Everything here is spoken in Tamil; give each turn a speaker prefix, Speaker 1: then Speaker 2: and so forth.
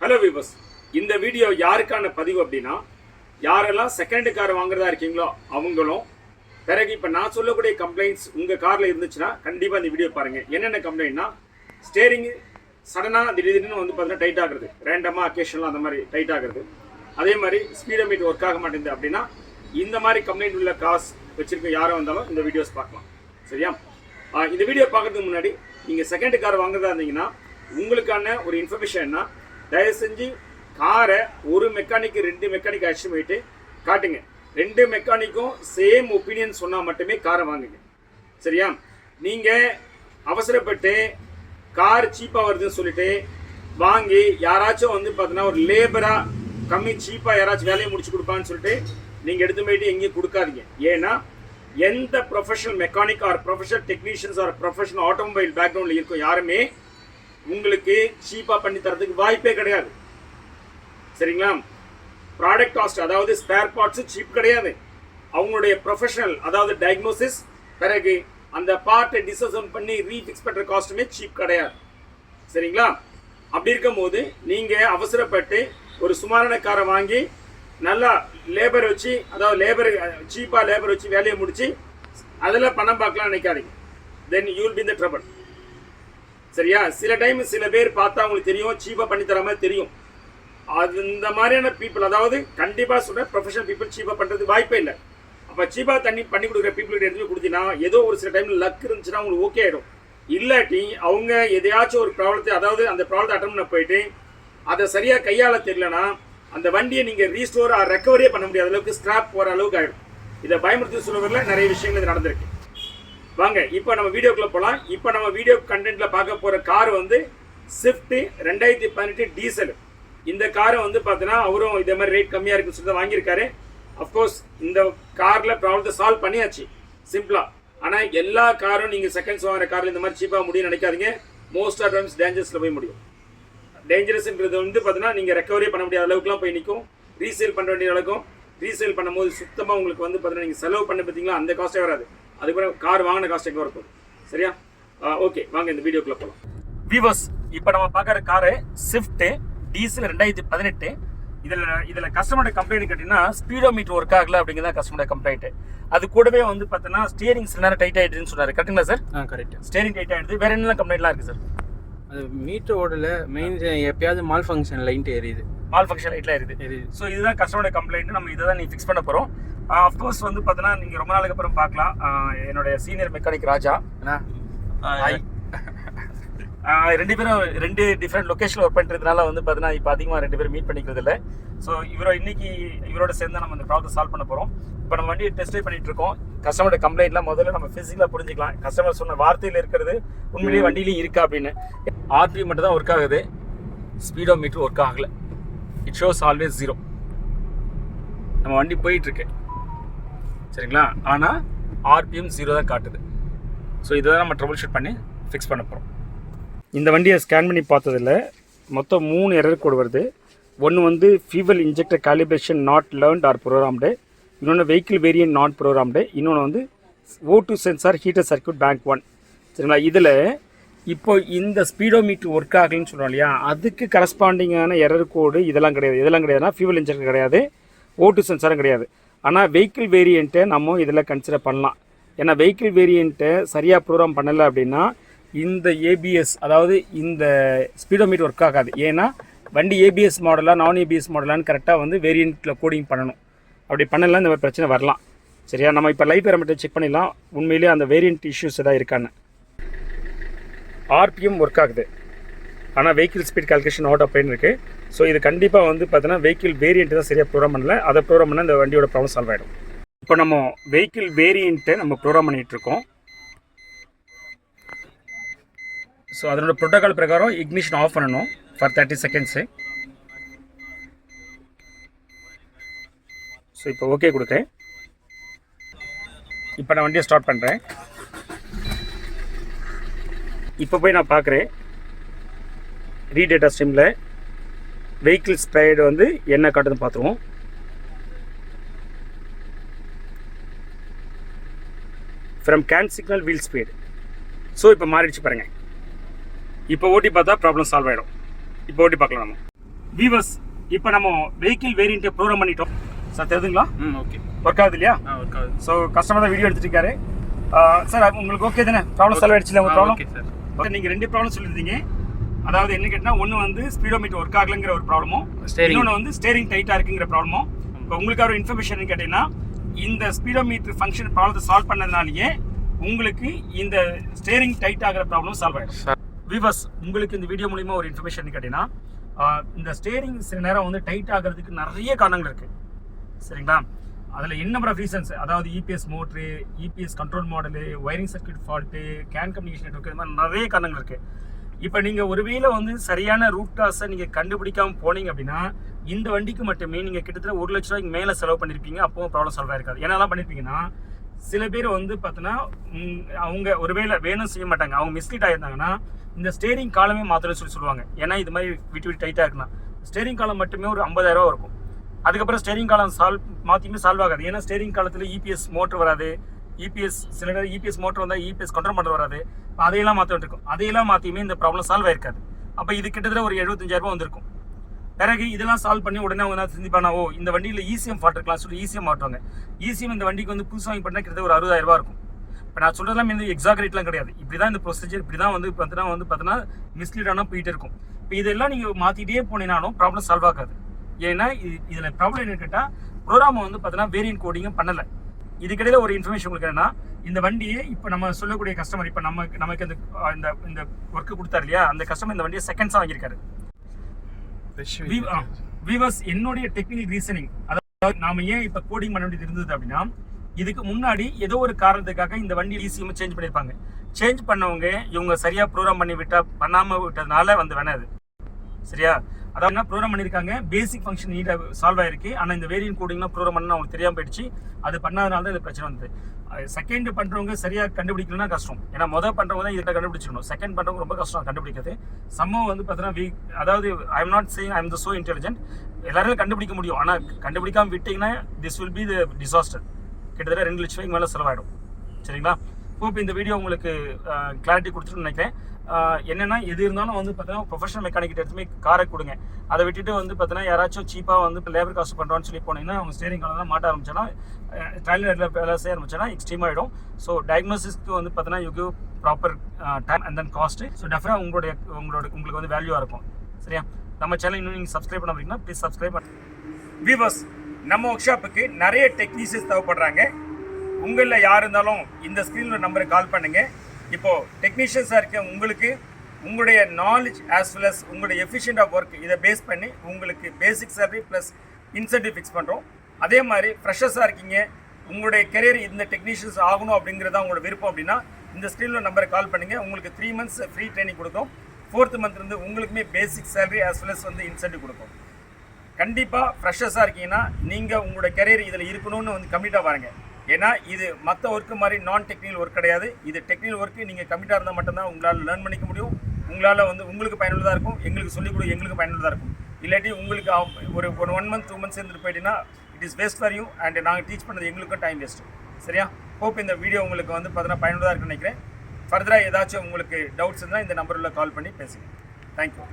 Speaker 1: ஹலோ விவஸ் இந்த வீடியோ யாருக்கான பதிவு அப்படின்னா யாரெல்லாம் செகண்ட் கார் வாங்குறதா இருக்கீங்களோ அவங்களும் பிறகு இப்போ நான் சொல்லக்கூடிய கம்ப்ளைண்ட்ஸ் உங்கள் காரில் இருந்துச்சுன்னா கண்டிப்பாக இந்த வீடியோ பாருங்கள் என்னென்ன கம்ப்ளைண்ட்னா ஸ்டேரிங் சடனாக திடீர்னு வந்து பார்த்தீங்கன்னா டைட் ஆகுறது. ரேண்டமாக அக்கேஷனில் அந்த மாதிரி டைட் ஆகுறது. அதே மாதிரி ஸ்பீடோமீட்டர் ஒர்க் ஆக மாட்டேங்குது அப்படின்னா இந்த மாதிரி கம்ப்ளைண்ட் உள்ள காசு வச்சிருக்க யாரும் வந்தாலும் இந்த வீடியோஸ் பார்க்கலாம். சரியா? இந்த வீடியோ பார்க்கறதுக்கு முன்னாடி நீங்கள் செகண்ட் கார் வாங்குறதா இருந்தீங்கன்னா உங்களுக்கான ஒரு இன்ஃபர்மேஷன் என்ன தயவு செஞ்சு காரை ஒரு மெக்கானிக் ரெண்டு மெக்கானிக் அழைச்சி போயிட்டு காட்டுங்க. ரெண்டு மெக்கானிக்கும் சேம் ஒப்பீனியன் சொன்னால் மட்டுமே காரை வாங்குங்க. சரியா? நீங்கள் அவசரப்பட்டு கார் சீப்பாக வருதுன்னு சொல்லிட்டு வாங்கி யாராச்சும் வந்து பார்த்தீங்கன்னா ஒரு லேபராக கம்மி சீப்பாக யாராச்சும் வேலையை முடிச்சு கொடுப்பான்னு சொல்லிட்டு நீங்கள் எடுத்து போயிட்டு எங்கேயும் கொடுக்காதீங்க. ஏன்னா எந்த professional mechanic or professional technicians or professional automobile பேக்ரவுண்டில் இருக்கும் யாருமே உங்களுக்கு சீப்பாக பண்ணி தரதுக்கு வாய்ப்பே கிடையாது. சரிங்களா? ப்ராடக்ட் காஸ்ட் அதாவது ஸ்பேர் பார்ட்ஸு சீப் கிடையாது. அவங்களுடைய ப்ரொஃபஷனல் அதாவது டயக்னோசிஸ் பிறகு அந்த பார்ட்டை டிசசன் பண்ணி ரீஃபிக்ஸ் பண்ணுற காஸ்ட்டுமே சீப் கிடையாது. சரிங்களா? அப்படி இருக்கும்போது நீங்கள் அவசரப்பட்டு ஒரு சுமாரான காரை வாங்கி நல்லா லேபர் வச்சு அதாவது லேபர் சீப்பாக லேபர் வச்சு வேலையை முடித்து அதில் பணம் பார்க்கலாம் நினைக்காதீங்க. தென் யூ வில் பி இந்த ட்ரபிள் சரியா? சில டைம் சில பேர் பார்த்தா அவங்களுக்கு தெரியும் சீப்பாக பண்ணி தர மாதிரி தெரியும். அது இந்த மாதிரியான பீப்புள் அதாவது கண்டிப்பாக சொல்கிறேன் ப்ரொஃபஷனல் பீப்புள் சீப்பாக பண்ணுறது வாய்ப்பே இல்லை. அப்போ சீப்பாக தண்ணி பண்ணி கொடுக்குற பீப்புள்கிட்ட எடுத்து கொடுத்தீங்கன்னா ஏதோ ஒரு சில டைமில் லக் இருந்துச்சுன்னா அவங்களுக்கு ஓகே ஆகிடும் இல்லாட்டி அவங்க எதையாச்சும் ஒரு ப்ராப்ளத்தை அதாவது அந்த ப்ராப்ளத்தை அட்டன் பண்ண போயிட்டு அதை சரியாக கையாள தெரியலனா அந்த வண்டியை நீங்கள் ரீஸ்டோர் ரெக்கவரியே பண்ண முடியாத அளவுக்கு ஸ்கிராப் போகிற அளவுக்கு ஆகிடும் இதை பயமுறுத்தி சொல்லுவதில் நிறைய விஷயங்கள் நடந்திருக்கு. வாங்க இப்போ நம்ம வீடியோக்குள்ளே போகலாம் இப்போ நம்ம வீடியோ கண்டென்ட்டில் பார்க்க போகிற கார் வந்து ஸ்விஃப்ட்டு ரெண்டாயிரத்தி பதினெட்டு டீசல் இந்த காரை வந்து பார்த்தீங்கன்னா அவரும் இதே மாதிரி ரேட் கம்மியாக இருக்குன்னு சொல்லி தான் வாங்கியிருக்காரு அஃப்கோர்ஸ் இந்த காரில் ப்ராப்ளத்தை சால்வ் பண்ணியாச்சு. சிம்பிளாக ஆனால் எல்லா காரும் நீங்கள் செகண்ட்ஸ் வாங்குற காரில் இந்த மாதிரி சீப்பாக முடியும்னு நினைக்காதீங்க. மோஸ்ட் ஆஃப் டைம்ஸ் டேஞ்சர்ஸில் போய் முடியும். டேஞ்சரஸ்ன்றது வந்து பார்த்தீங்கன்னா நீங்கள் ரெக்கவரி பண்ண முடியாத அளவுக்குலாம் போய் நிற்கும் ரீசேல் பண்ண வேண்டிய அளவுக்கும். ரீசேல் பண்ணும்போது சுத்தமாக உங்களுக்கு வந்து பார்த்தீங்கன்னா நீங்கள் செலவு பண்ண பார்த்தீங்களா அந்த காஸ்ட்டே வராது. அதுக்கப்புறம் கார் வாங்கின காஸ்ட் எங்கே வரப்போகுது சரியா? ஓகே வாங்க இந்த வீடியோக்குள்ள போகலாம் விவர்ஸ் இப்போ நம்ம பார்க்குற காரு ஸ்விஃப்ட் டீசல் ரெண்டாயிரத்தி பதினெட்டு. இதில் இதில் கஸ்டமரோட கம்ப்ளைண்ட் கேட்டிங்கன்னா ஸ்பீடோமீட்டர் ஒர்க் ஆகல அப்படிங்கிறத கஸ்டமரோட கம்ப்ளைண்ட் அது கூடவே வந்து பார்த்தீங்கன்னா ஸ்டியரிங் சில நேரம் டைட் ஆகிடுதுன்னு சொன்னார். கரெக்டுங்களா சார்
Speaker 2: ஆ கரெக்ட்
Speaker 1: ஸ்டியரிங் டைட் ஆகிடுது வேற என்னென்ன கம்ப்ளைண்ட்லாம் இருக்குது சார்
Speaker 2: அது மீட்டர் ஓடல. மெயின் எப்பயாவது மால் ஃபங்க்ஷன் லைட் எரியுது.
Speaker 1: மால் ஃபங்க்ஷன் லைட்லாம் இருக்குது
Speaker 2: எரியுது.
Speaker 1: ஸோ இதுதான் கஸ்டமரோட கம்ப்ளைண்ட் நம்ம இதை தான் நீ ஃபிக்ஸ் பண்ண போகிறோம் அஃப்கோர்ஸ் வந்து பார்த்தீங்கன்னா நீங்கள் ரொம்ப நாளுக்கு அப்புறம் பார்க்கலாம். என்னுடைய சீனியர் மெக்கானிக் ராஜா. ரெண்டு பேரும் ரெண்டு டிஃப்ரெண்ட் லொக்கேஷனில் ஒர்க் பண்ணுறதுனால வந்து பார்த்தீங்கன்னா இப்போ அதிகமாக ரெண்டு பேரும் மீட் பண்ணிக்கிறது இல்லை. ஸோ இவரோ இன்னைக்கு இவரோட சேர்ந்து நம்ம இந்த ப்ராப்ளம் சால்வ் பண்ண போகிறோம் இப்போ நம்ம வண்டியை டெஸ்ட் பண்ணிட்டு இருக்கோம். கஸ்டமரோட கம்ப்ளைண்ட்லாம் முதல்ல நம்ம ஃபிசிக்கலாக புரிஞ்சுக்கலாம். கஸ்டமர் சொன்ன வார்த்தையில் இருக்கிறது உண்மையிலேயே வண்டியிலையும் இருக்கா அப்படின்னு. ஆர்பி மட்டும் தான் ஒர்க் ஆகுது. ஸ்பீடோ மீட்டர் ஒர்க் ஆகலை. இட் ஷோஸ் ஆல்வேஸ் ஜீரோ நம்ம வண்டி போயிட்டு இருக்கு. சரிங்களா? ஆனால் ஆர்பிஎம் ஜீரோ தான் காட்டுது. ஸோ இதை தான் நம்ம ட்ரபுள் ஷூட் பண்ணி ஃபிக்ஸ் பண்ண போகிறோம் இந்த வண்டியை ஸ்கேன் பண்ணி பார்த்ததில் மொத்தம் மூணு எரர் கோடு வருது. ஒன்று வந்து fuel injector calibration not learned or programmed இன்னொன்று வெஹிக்கிள் வேரியன்ட் நாட் ப்ரோக்ராம்டு இன்னொன்று வந்து O two sensor heater circuit bank one சரிங்களா? இதில் இப்போ இந்த ஸ்பீடோ மீட்ரு ஒர்க் ஆகலைன்னு சொல்கிறோம் இல்லையா? அதுக்கு கரஸ்பாண்டிங்கான எரர் கோடு இதெல்லாம் கிடையாது. இதெல்லாம் கிடையாதுன்னா ஃபியூவல் இன்ஜெக்டர் கிடையாது. ஓ டூ சென்சாரும் கிடையாது. ஆனால் வெஹிக்கிள் வேரியண்ட்டை நம்ம இதில் கன்சிடர் பண்ணலாம். ஏன்னா வெஹிக்கிள் வேரியண்ட்டை சரியாக ப்ரோக்ராம் பண்ணலை அப்படின்னா இந்த ஏபிஎஸ் அதாவது இந்த ஸ்பீடோமீட் ஒர்க் ஆகாது. ஏன்னா வண்டி ஏபிஎஸ் மாடலாக நான் ஏபிஎஸ் மாடலான்னு கரெக்டாக வந்து வேரியண்ட்டில் கோடிங் பண்ணணும். அப்படி பண்ணலாம் இந்த மாதிரி பிரச்சனை வரலாம். சரியா? நம்ம இப்போ லைவ் பேரமீட்டர் செக் பண்ணிடலாம். உண்மையிலேயே அந்த வேரியண்ட் இஷ்யூஸ் எதாவது இருக்கான்னு. ஆர்பிஎம் ஒர்க் ஆகுது. ஆனால் வெஹிக்கிள் ஸ்பீட் கால்குலேஷன் ஆட் அப்படின்னு இருக்குது ஸோ இது கண்டிப்பாக வந்து பார்த்தீங்கன்னா வெஹிக்கிள் வேரியண்ட் தான் சரியாக ப்ரோக்ராம் பண்ணல. அதை ப்ரோக்ராம் பண்ணால் இந்த வண்டியோட ப்ராப்ளம் சால்வ் ஆகிடும் இப்போ நம்ம வெஹிக்கிள் வேரியண்ட்டை நம்ம ப்ரோக்ராம் பண்ணிகிட்டு இருக்கோம். ஸோ அதனோட ப்ரோட்டோகால் பிரகாரம் இக்னிஷன் ஆஃப் பண்ணணும் ஃபார் தேர்ட்டி செகண்ட்ஸு ஸோ இப்போ ஓகே கொடுக்குறேன். இப்போ நான் வண்டியை ஸ்டார்ட் பண்ணுறேன் இப்போ போய் நான் பார்க்குறேன் ரீடேட்டா ஸ்ட்ரீமில் வெஹிக்கிள் ஸ்ப்ரைடு வந்து என்ன காட்டுதுன்னு பார்த்துருவோம். From CAN signal wheel speed so இப்போ மாறிடுச்சு பாருங்கள் இப்போ ஓட்டி பார்த்தா ப்ராப்ளம் சால்வ் ஆகிடும் இப்போ ஓட்டி பார்க்கலாம் நம்ம. வீவர்ஸ் இப்போ நம்ம வெஹிக்கிள் வேரியண்ட்டை ப்ரோக்ராம் பண்ணிட்டோம். சார் தெரியுதுங்களா?
Speaker 2: ம் ஓகே
Speaker 1: ஒர்க் ஆகுது இல்லையா?
Speaker 2: ஒர்க் ஆகுது.
Speaker 1: ஸோ கஸ்டமர் தான் வீடியோ எடுத்துட்டு இருக்காரு சார் உங்களுக்கு ஓகே தானே? ப்ராப்ளம் சால்வ் ஆயிடுச்சுல ப்ராப்ளம்
Speaker 2: ஓகே சார்
Speaker 1: ஓகே நீங்கள் ரெண்டு ப்ராப்ளம் சொல்லியிருந்தீங்க அதாவது என்ன கேட்டினா ஒன்று வந்து ஸ்பீடோமீட்டர் ஒர்க் ஆகலைங்கிற ஒரு ப்ராப்ளமும். இன்னொன்று வந்து ஸ்டேரிங் டைட்டாக இருக்குங்கிற ப்ராப்ளமும் இப்போ உங்களுக்கு ஒரு இன்ஃபர்மேஷன் கேட்டிங்கன்னா இந்த ஸ்பீடோமீட்டர் ஃபங்க்ஷன் ப்ராப்ளத்தை சால்வ் பண்ணதுனாலேயே உங்களுக்கு இந்த ஸ்டேரிங் டைட் ஆகிற ப்ராப்ளம் சால்வ் ஆயிடும்.
Speaker 2: சார்
Speaker 1: விவஸ் உங்களுக்கு இந்த வீடியோ மூலிமா ஒரு இன்ஃபர்மேஷன் கேட்டிங்கன்னா இந்த ஸ்டேரிங் சில நேரம் வந்து டைட் ஆகிறதுக்கு நிறைய காரணங்கள் இருக்குது சரிங்களா? அதில் என்ன நம்பர் ஆஃப் ரீசன்ஸ் அதாவது EPS motor EPS control module wiring circuit fault CAN communication network இது மாதிரி நிறைய காரணங்கள் இருக்குது இப்போ நீங்கள் ஒருவேளை வந்து சரியான ரூட் காசை நீங்கள் கண்டுபிடிக்காமல் போனீங்க அப்படின்னா இந்த வண்டிக்கு மட்டுமே நீங்கள் கிட்டத்தட்ட ஒரு லட்ச ரூபாய்க்கு மேலே செலவு பண்ணியிருப்பீங்க அப்போவும் ப்ராப்ளம் சால்வ் ஆயிருக்காது. என்னெல்லாம் பண்ணியிருப்பீங்கன்னா சில பேர் வந்து பார்த்தீங்கன்னா அவங்க அவங்க ஒருவேளை வேணும் செய்ய மாட்டாங்க. அவங்க மிஸ்லீட் ஆயிருந்தாங்கன்னா இந்த ஸ்டேரிங் காலமே மாற்றணும்னு சொல்லி சொல்லுவாங்க. ஏன்னா இது மாதிரி விட்டு விட்டு டைட்டாக இருக்குன்னா. ஸ்டேரிங் காலம் மட்டுமே ஒரு 50000 ரூபா இருக்கும். அதுக்கப்புறம் ஸ்டேரிங் காலம் சால்வ் மாற்றியுமே சால்வ் ஆகாது. ஏன்னா ஸ்டேரிங் காலத்தில் இபிஎஸ் மோட்டர் வராது. இபிஎஸ் சில நேரம் இபிஎஸ் மோட்டர் வந்தால் இபிஎஸ் கண்ட்ரோல் பண்ணுற வராது. அதையெல்லாம் மாற்ற இருக்கும். அதையெல்லாம் மாற்றியுமே இந்த ப்ராப்ளம் சால்வ் ஆயிருக்காது. அப்போ இது கிட்டத்தட்ட ஒரு எழுபத்தஞ்சாயிரரூபா வந்திருக்கும். பிறகு இதெல்லாம் சால்வ் பண்ணி உடனே அவங்க என்ன சிந்திப்பானா ஓ இந்த வண்டியில் E ஈசிஎம் ஃபால்ட் சொல்லி ஈசிஎம் மாட்டுவாங்க ஈசிஎம் இந்த வண்டிக்கு வந்து புதுசாக வாங்கி பண்ணால் கிட்டத்தட்ட ஒரு 60000 ரூபாய் இருக்கும். இப்போ நான் சொல்கிறதெல்லாம் இந்த எக்ஸாக்ட் ரேட்லாம் கிடையாது. இப்படி தான் இந்த ப்ரொசீஜர் இப்படி தான் வந்து பார்த்தீங்கன்னா வந்து பார்த்தீங்கன்னா மிஸ்லீட் ஆனால் இருக்கும். இப்போ இதெல்லாம் நீங்கள் மாற்றிட்டே போனீங்கனாலும் ப்ராப்ளம் சால்வ் ஆகாது. ஏன்னா இது இதில் ப்ராப்ளம் என்னன்னு கேட்டால் ப்ரோக்ராம் வந்து பார்த்தீங்கன்னா வேரியன்ட் கோடிங்கும் பண்ணலை. இதுக்கிடையில ஒரு இன்ஃபர்மேஷன் உங்களுக்கு என்னன்னா இந்த வண்டியை இப்போ நம்ம சொல்லக்கூடிய கஸ்டமர் இப்போ நம்ம நமக்கு இந்த இந்த இந்த ஒர்க்கு கொடுத்தாரு இல்லையா? அந்த கஸ்டமர் இந்த வண்டியை செகண்ட்ஸாக வாங்கியிருக்காரு. விவர்ஸ் என்னுடைய டெக்னிக்கல் ரீசனிங் அதாவது நாம ஏன் இப்ப கோடிங் பண்ண வேண்டியது இருந்தது அப்படின்னா இதுக்கு முன்னாடி ஏதோ ஒரு காரணத்துக்காக இந்த வண்டி ஈஸியும் சேஞ்ச் பண்ணியிருப்பாங்க. சேஞ்ச் பண்ணவங்க இவங்க சரியா ப்ரோக்ராம் பண்ணி விட்டா பண்ணாம விட்டதுனால வந்து வேணாது. சரியா? அதாவது என்ன ப்ரோக்ராம் பண்ணியிருக்காங்க பேசிக் ஃபங்க்ஷன் நீட்டாக சால்வ் ஆயிருக்கு. ஆனால் இந்த வேரியன்ட் கோடிங்லாம் ப்ரோக்ராம் பண்ண அவங்களுக்கு தெரியாமல் போயிடுச்சு. அது பண்ணாதனால தான் இந்த பிரச்சனை வந்தது. செகண்ட் பண்ணுறவங்க சரியாக கண்டுபிடிக்கணும்னா கஷ்டம். ஏன்னா மொதல் பண்ணுறவங்க தான் இதை கண்டுபிடிச்சிக்கணும் செகண்ட் பண்ணுறவங்க ரொம்ப கஷ்டம். கண்டுபிடிக்கிறது சம்பவம் வந்து பார்த்தீங்கன்னா வீக் அதாவது I am not saying I am the so intelligent எல்லாரும் கண்டுபிடிக்க முடியும். ஆனால் கண்டுபிடிக்காமல் விட்டீங்கன்னா this will be the disaster கிட்டத்தட்ட ரெண்டு லட்சம் ரூபாய்க்கு மேலே செலவாயிடும். சரிங்களா? ஹோப் இந்த வீடியோ உங்களுக்கு கிளாரிட்டி கொடுத்துருன்னு நினைக்கிறேன். என்னென்னா எது இருந்தாலும் வந்து பார்த்தீங்கன்னா ப்ரொஃபஷனல் மெக்கானிக் எடுத்துமே காரை கொடுங்க. அதை விட்டுட்டு வந்து பார்த்தீங்கன்னா யாராச்சும் சீப்பாக வந்து இப்போ லேபர் காஸ்ட் பண்ணுறோன்னு சொல்லி போனீங்கன்னா அவங்க ஸ்டேரிங் காலெல்லாம் மாட்ட ஆரம்பிச்சோன்னா ட்ரைலரில் வேலை செய்ய ஆரம்பிச்சோன்னா எக்ஸ்ட்ரீம் ஆகிடும் ஸோ டயக்னோசிஸ்க்கு வந்து பார்த்தீங்கன்னா you give proper time and then cost so டெஃபினாக உங்களுடைய உங்களோட உங்களுக்கு வந்து வேல்யூவாக இருக்கும். சரியா? நம்ம சேனல் இன்னும் நீங்கள் சப்ஸ்கிரைப் பண்ண அப்படின்னா ப்ளீஸ் சப்ஸ்கிரைப் பண்ண. விவர்ஸ் நம்ம ஒர்க் ஷாப்புக்கு நிறைய டெக்னீஷியன்ஸ் தேவைப்படுறாங்க. உங்களில் யார் இருந்தாலும் இந்த ஸ்க்ரீனில் நம்பருக்கு கால் பண்ணுங்க. இப்போது டெக்னீஷியன்ஸாக இருக்க உங்களுக்கு உங்களுடைய நாலேஜ் ஆஸ் வெல் அஸ் உங்களுடைய எஃபிஷியன்ட் ஆஃப் ஒர்க் இதை பேஸ் பண்ணி உங்களுக்கு basic salary plus incentive fix பண்ணுறோம் அதே மாதிரி ஃப்ரெஷர்ஸாக இருக்கீங்க உங்களுடைய கெரியர் இந்த டெக்னீஷியன்ஸ் ஆகணும் அப்படிங்கிறதா உங்களோட விருப்பம் அப்படின்னா இந்த ஸ்க்ரீனில் நம்பரை கால் பண்ணுங்கள் உங்களுக்கு த்ரீ மந்த்ஸ் ஃப்ரீ ட்ரைனிங் கொடுக்கும். ஃபோர்த் மந்த்லேருந்து உங்களுக்குமே basic salary as well as வந்து இன்சென்டிவ் கொடுக்கும். கண்டிப்பாக ஃப்ரெஷர்ஸாக இருக்கீங்கன்னா நீங்கள் உங்களோட கெரியர் இதில் இருக்கணும்னு வந்து கம்ப்ளீட்டாக பாருங்கள் ஏன்னா இது மற்ற ஒர்க்கு மாதிரி நான் டெக்னிக்கல் ஒர்க் கிடையாது. இது டெக்னிக்கல் ஒர்க்கு நீங்கள் கம்மிட்டாக இருந்தால் மட்டும்தான் உங்களால் லேர்ன் பண்ணிக்க முடியும். உங்களால் வந்து உங்களுக்கு பயனுள்ளதாக இருக்கும். எங்களுக்கு சொல்லிக் கொடு எங்களுக்கு பயனுள்ளதாக இருக்கும். இல்லாட்டி உங்களுக்கு ஒரு ஒரு ஒன் மந்த் டூ மந்த்ஸ் இருந்துட்டு போயிட்டீங்கன்னா it is waste for you and நாங்கள் டீச் பண்ணது எங்களுக்கும் டைம் வேஸ்ட்டு சரியா? ஹோப் இந்த வீடியோ உங்களுக்கு வந்து பார்த்தீங்கன்னா பயனுள்ளதாக இருக்குன்னு நினைக்கிறேன். ஃபர்தராக ஏதாச்சும் உங்களுக்கு டவுட்ஸ் இருந்தால் இந்த நம்பரில் கால் பண்ணி பேசுங்க. தேங்க்யூ